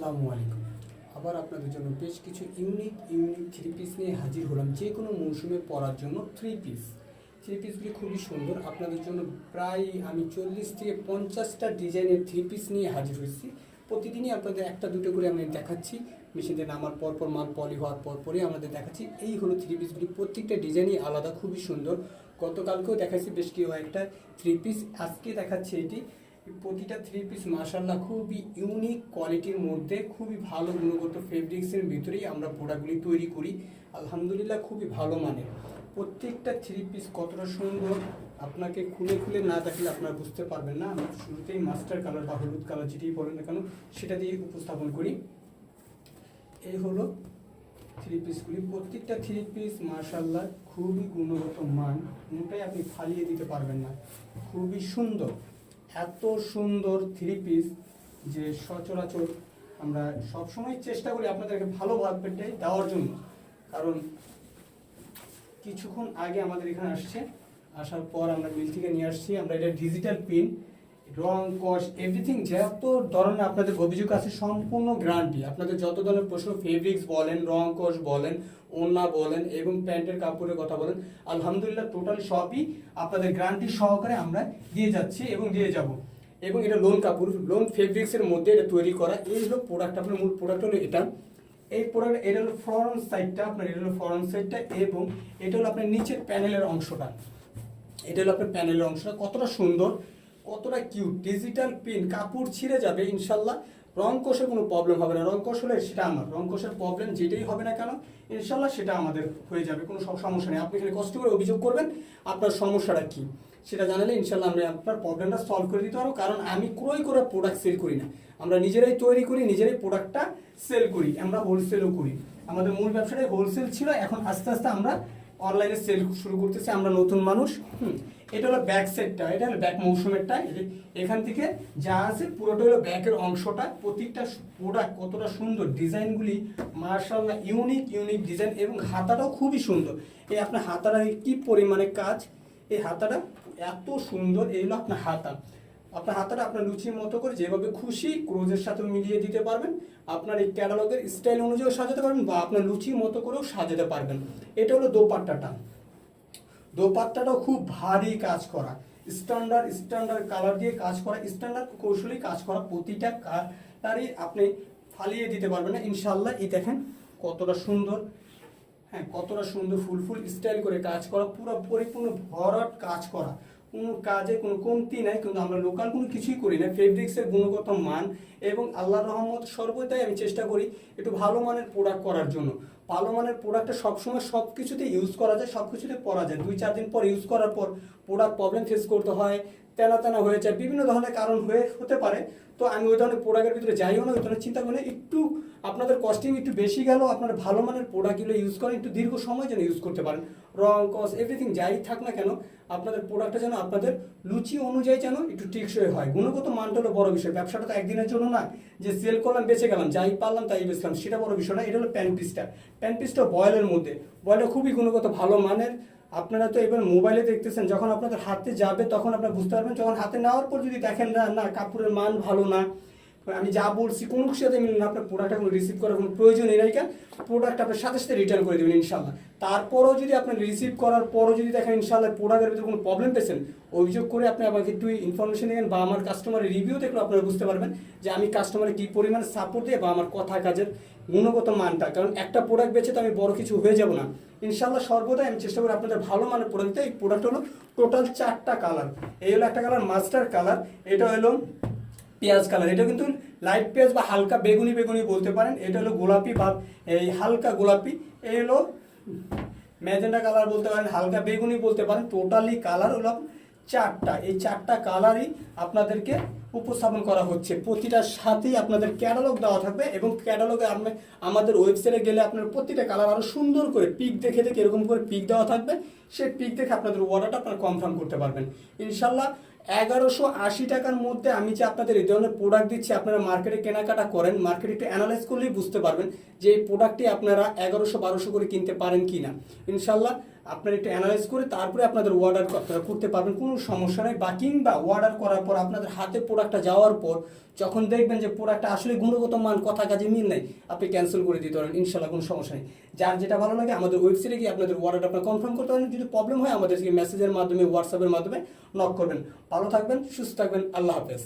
আসসালামু আলাইকুম। আবার আপনাদের জন্য বেশ কিছু ইউনিক ইউনিক থ্রি পিস নিয়ে হাজির হলাম। যে কোনো মৌসুমে পরার জন্য থ্রি পিস থ্রি পিসগুলি খুবই সুন্দর। আপনাদের জন্য প্রায় আমি চল্লিশ থেকে পঞ্চাশটা ডিজাইনের থ্রি পিস নিয়ে হাজির হয়েছি। প্রতিদিনই আপনাদের একটা, দুটো করে আমি দেখাচ্ছি। মেশিনে নামার পর পর, মাল পলি হওয়ার পর পরই আমাদের দেখাচ্ছি। এই হলো থ্রি পিসগুলি প্রত্যেকটা ডিজাইনই আলাদা, খুবই সুন্দর। গতকালকেও দেখাচ্ছি বেশ কি একটা থ্রি পিস আজকে দেখাচ্ছি এটি প্রতিটা থ্রি পিস মার্শাল্লাহ খুবই ইউনিক কোয়ালিটির মধ্যে খুবই ভালো গুণগত ফেব্রিক্সের ভিতরেই আমরা প্রোডাক্টগুলি তৈরি করি। আলহামদুলিল্লাহ খুবই ভালো মানের। প্রত্যেকটা থ্রি পিস কতটা সুন্দর আপনাকে খুলে খুলে না দেখলে আপনারা বুঝতে পারবেন না। আমরা শুরুতেই মাস্টার কালার বা হলুদ কালার যেটাই বলেন না কেন, সেটা দিয়ে উপস্থাপন করি। এই হলো থ্রি পিসগুলি প্রত্যেকটা থ্রি পিস মার্শাল্লাহ খুবই গুণগত মান, কোনোটাই আপনি ফালিয়ে দিতে পারবেন না। খুবই সুন্দর। এত সুন্দর থ্রি পিস যে সচরাচর আমরা সবসময় চেষ্টা করি আপনাদেরকে ভালো ভাবটাই দেওয়ার জন্য। কারণ কিছুক্ষণ আগে আমাদের এখানে আসছে, আসার পর আমরা মিল থেকে নিয়ে আসছি, আমরা এটা ডিজিটাল পিন রং কস এভরিথিং যত ধরনের আপনাদের অভিযোগ আছে, সম্পূর্ণ গ্যারান্টি আপনাদের যত ধরনের প্রশ্ন ফেব্রিক্স বলেন, রং কস বলেন, ওড়না বলেন, এবং প্যান্টের কাপড়ের কথা বলেন, আলহামদুলিল্লাহ টোটাল সবই আপনাদের গ্যারান্টি সহকারে আমরা দিয়ে যাচ্ছি এবং দিয়ে যাব। এবং এটা লোন কাপড় লোন ফেব্রিক্সের মধ্যে এটা তৈরি করা, এই হলো প্রোডাক্ট আপনার মূল প্রোডাক্ট হলো এটা। এই প্রোডাক্ট এটা হলো ফ্রন্ট সাইডটা আপনার এটা হলো ফ্রন্ট সাইডটা এবং এটা হলো আপনার নিচের প্যানেলের অংশটা। এটা হলো আপনার প্যানেলের অংশটা, কতটা সুন্দর কতটা কিউট ডিজিটাল পিন কাপড় ছিঁড়ে যাবে, ইনশাল্লাহ। রং কোষের কোনো প্রবলেম হবে না। রং কোষ হলে সেটা আমার। রং কোষের প্রবলেম যেটাই হবে না কেন, ইনশাল্লাহ সেটা আমাদের হয়ে যাবে, কোনো সব সমস্যা নেই। আপনি খালি কষ্ট করে অভিযোগ করবেন, আপনার সমস্যাটা কী? সেটা জানালে ইনশাল্লাহ আমরা আপনার প্রবলেমটা সলভ করে দিতে পারব। কারণ আমি ক্রয় করে প্রোডাক্ট সেল করি না। আমরা নিজেরাই তৈরি করি, নিজেরাই প্রোডাক্টটা সেল করি। আমরা হোলসেলও করি। আমাদের মূল ব্যবসাটাই হোলসেল ছিল। এখন আস্তে আস্তে আমরা অনলাইনে সেল শুরু করতেছি, আমরা নতুন মানুষ এটা হলো ব্যাক সেটটা এটা হলো ব্যাক মৌসুমেরটা এখান থেকে যা আছে পুরোটা হলো ব্যাকের অংশটা প্রত্যেকটা প্রোডাক্ট কতটা সুন্দর ডিজাইনগুলি মার্শাল্লাহ ইউনিক ইউনিক ডিজাইন এবং হাতাটাও খুবই সুন্দর। এই আপনার হাতাটা কি পরিমাণে কাজ? এই হাতাটা এত সুন্দর, এই হলো আপনার হাতা। আপনার হাতাটা আপনার লুচির মতো করে যেভাবে খুশি ক্রোজের সাথে মিলিয়ে দিতে পারবেন, আপনার এই ক্যাটালগের স্টাইল অনুযায়ী সাজাতে পারবেন বা আপনার লুচির মতো করেও সাজাতে পারবেন। এটা হলো দোপাট্টাটা। দোপাট্টাটাও খুব ভারী কাজ করা। স্ট্যান্ডার্ড স্ট্যান্ডার্ড কালার দিয়ে কাজ করা স্ট্যান্ডার্ড কৌশলী কাজ করা। প্রতিটা কালারই আপনি ফালিয়ে দিতে পারবেন না। ইনশাল্লাহ এই দেখেন কতটা সুন্দর। হ্যাঁ কতটা সুন্দর ফুল ফুল স্টাইল করে কাজ করা। পুরো পরিপূর্ণ ভরাট কাজ করা। কোনো কাজে, কোনো কমতি নাই, কিন্তু আমরা লোকাল কোনো কিছুই করি না। ফেব্রিক্সের গুণগত মান এবং আল্লাহ রহমত সর্বদাই আমি চেষ্টা করি একটু ভালো মানের প্রোডাক্ট করার জন্য। ভালো মানের প্রোডাক্টটা সবসময় সব কিছুতে ইউজ করা যায় সব কিছুতে পরা যায়। দুই, চার দিন পর ইউজ করার পর প্রোডাক্ট প্রবলেম ফেস করতে হয়, তেনা তেনা হয়ে যায়, বিভিন্ন ধরনের কারণ হয়ে, হতে পারে। তো আমি ওই ধরনের প্রোডাক্টের ভিতরে যাইও না, ওই ধরনের চিন্তা করি। একটু আপনাদের কস্টিং একটু বেশি গেল আপনার ভালো মানের প্রোডাক্টগুলো ইউজ করেন, একটু দীর্ঘ সময় যেন ইউজ করতে পারেন। রং, কস এভরিথিং যাই থাক না কেন, আপনাদের প্রোডাক্টটা যেন আপনাদের লুচি অনুযায়ী যেন একটু টেকসই হয়। গুণগত মানটা হলো বড় বিষয়। ব্যবসাটা তো একদিনের জন্য না, যে সেল করলাম, বেঁচে গেলাম, যাই পারলাম তাই বেচলাম, সেটা বড় বিষয় না, এটা হলো প্যান পিসটা প্যান পিসটা বয়েলের মধ্যে। বয়েলটা খুবই গুণগত, ভালো মানের। আপনারা তো এবার মোবাইলে দেখতেছেন, যখন আপনাদের হাতে যাবে তখন আপনারা বুঝতে পারবেন, যখন হাতে নেওয়ার পর যদি দেখেন না না, কাপড়ের মান ভালো না আমি যা বলছি, কোনো সাথে মিলে না। আপনার প্রোডাক্টটা কোনো রিসিভ করার কোনো প্রয়োজন নেই রাইকা প্রোডাক্ট আপনার সাথে সাথে রিটার্ন করে দেবেন ইনশাল্লাহ তারপরও যদি আপনি রিসিভ করার পরও যদি দেখেন ইনশাল্লাহ প্রোডাক্টের ভিতরে কোনো প্রবলেম পেয়েছেন, অভিযোগ করে আপনি আমাকে একটু ইনফরমেশন দেবেন বা আমার কাস্টমারের রিভিউ দেখলে আপনারা বুঝতে পারবেন যে আমি কাস্টমারে কী পরিমাণে সাপোর্ট দিয়ে বা আমার কথা কাজের গুণগত মানটা। কারণ একটা প্রোডাক্ট বেছে তো আমি বড় কিছু হয়ে যাব না। ইনশাল্লাহ সর্বদাই আমি চেষ্টা করি আপনাদের ভালো মানের প্রোডাক্ট এই প্রোডাক্ট হলো টোটাল চারটা কালার এই হলো একটা কালার মাস্টার কালার এটা হলো পেঁয়াজ কালার। এটা কিন্তু লাইট পেঁয়াজ বা হালকা বেগুনি বেগুনি বলতে পারেন। এটা হলো গোলাপি বা এই হালকা গোলাপি। এই হলো ম্যাজেন্ডা কালার বলতে পারেন, হালকা বেগুনি বলতে পারেন। টোটালি কালার হলো চারটা। এই চারটা কালারই আপনাদেরকে উপস্থাপন করা হচ্ছে। প্রতিটার সাথেই আপনাদের ক্যাটালগ দেওয়া থাকবে এবং ক্যাটালগে আপনি আমাদের ওয়েবসাইটে গেলে আপনার প্রতিটা কালার আরও সুন্দর করে পিক দেখে দেখে এরকম করে পিক দেওয়া থাকবে। সেই পিক দেখে আপনাদের অর্ডারটা আপনারা কনফার্ম করতে পারবেন। ইনশাল্লাহ এগারোশো আশি টাকার মধ্যে আমি যে আপনাদের এই ধরনের প্রোডাক্ট দিচ্ছি, আপনারা মার্কেটে কেনাকাটা করেন মার্কেটে একটু অ্যানালাইজ করলেই বুঝতে পারবেন যে এই প্রোডাক্টটি আপনারা এগারোশো বারোশো করে কিনতে পারেন কি না ইনশাল্লাহ আপনারা একটু অ্যানালাইজ করে তারপরে আপনাদের অর্ডার আপনারা করতে পারবেন, কোনো সমস্যা নাই। বা কিংবা অর্ডার করার পর আপনাদের হাতে প্রোডাক্টটা যাওয়ার পর যখন দেখবেন যে প্রোডাক্টটা আসলে গুণগত মান, কথা, কাজে মিল নেই, আপনি ক্যান্সেল করে দিতে পারেন, ইনশাল্লাহ কোনো সমস্যা নেই। যার যেটা ভালো লাগে আমাদের ওয়েবসাইটে গিয়ে আপনাদের অর্ডারটা আপনার কনফার্ম করতে পারেন। যদি প্রবলেম হয় আমাদেরকে মেসেজের মাধ্যমে হোয়াটসঅ্যাপের মাধ্যমে নক করবেন। ভালো থাকবেন, সুস্থ থাকবেন, আল্লাহ হাফেজ।